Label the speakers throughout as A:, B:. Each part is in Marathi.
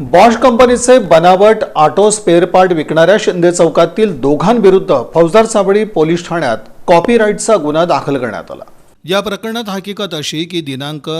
A: बॉश कंपनीचे बनावट ऑटो स्पेअर पार्ट विकणाऱ्या शिंदे चौकातील दोघांविरुद्ध फौजदार साबळी पोलीस ठाण्यात कॉपीराईटचा गुन्हा दाखल करण्यात आला. या प्रकरणात हकीकत अशी की दिनांक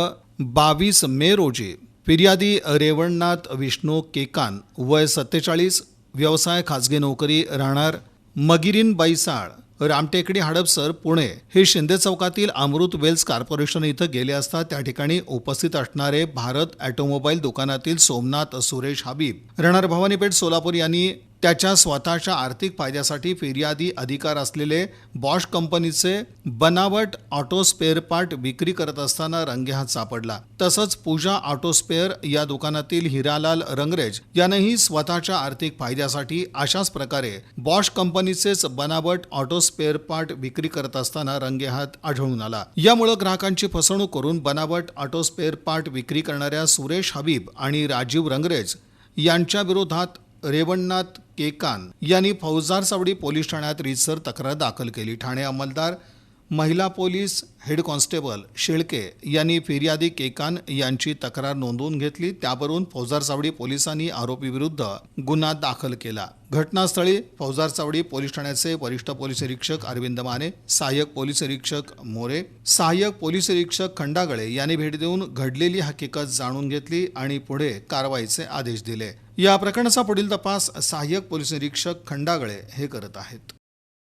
A: बावीस मे रोजी फिर्यादी रेवणनाथ विष्णू केकान वय सत्तेचाळीस व्यवसाय खाजगी नोकरी राहणार मगिरीन बैसाळ रामटेकडी हडपसर पुणे हे शिंदे चौकातील अमृत वेल्स कॉर्पोरेशन इथं गेले असता त्या ठिकाणी उपस्थित असणारे भारत ऑटोमोबाईल दुकानातील सोमनाथ सुरेश हबीब भवानी भवानीपेठ सोलापूर यांनी त्याच्या स्वतःच्या आर्थिक फायद्यासाठी फिर्यादी अधिकार असलेले बॉश कंपनीचे बनावट ऑटो स्पेअर पार्ट विक्री करत असताना रंगेहात सापडला. तसंच पूजा ऑटो स्पेअर या दुकानातील हिरालाल रंगरेज यानंही स्वतःच्या आर्थिक फायद्यासाठी अशाच प्रकारे बॉश कंपनीचेच बनावट ऑटो स्पेअर पार्ट विक्री करत असताना रंगेहात आढळून आला. यामुळे ग्राहकांची फसवणूक करून बनावट ऑटो स्पेअर पार्ट विक्री करणाऱ्या सुरेश हबीब आणि राजीव रंगरेज यांच्या विरोधात रेवणनाथ केकान यांनी फौजदार सावडी पोलीस ठाण्यात रीतसर तक्रार दाखल केली. ठाणे अंमलदार महिला पोलीस हेड कॉन्स्टेबल शेळके यांनी फिर्यादी केकान यांची तक्रार नोंदवून घेतली. त्यावरून फौजार चावडी पोलिसांनी आरोपीविरुद्ध गुन्हा दाखल केला. घटनास्थळी फौजार चावडी पोलीस ठाण्याचे वरिष्ठ पोलीस निरीक्षक अरविंद माने सहाय्यक पोलीस निरीक्षक मोरे सहाय्यक पोलीस निरीक्षक खंडागळे यांनी भेट देऊन घडलेली हकीकत जाणून घेतली आणि पुढे कारवाईचे आदेश दिले. या प्रकरणाचा पुढील तपास सहाय्यक पोलीस निरीक्षक खंडागळे हे करत आहेत.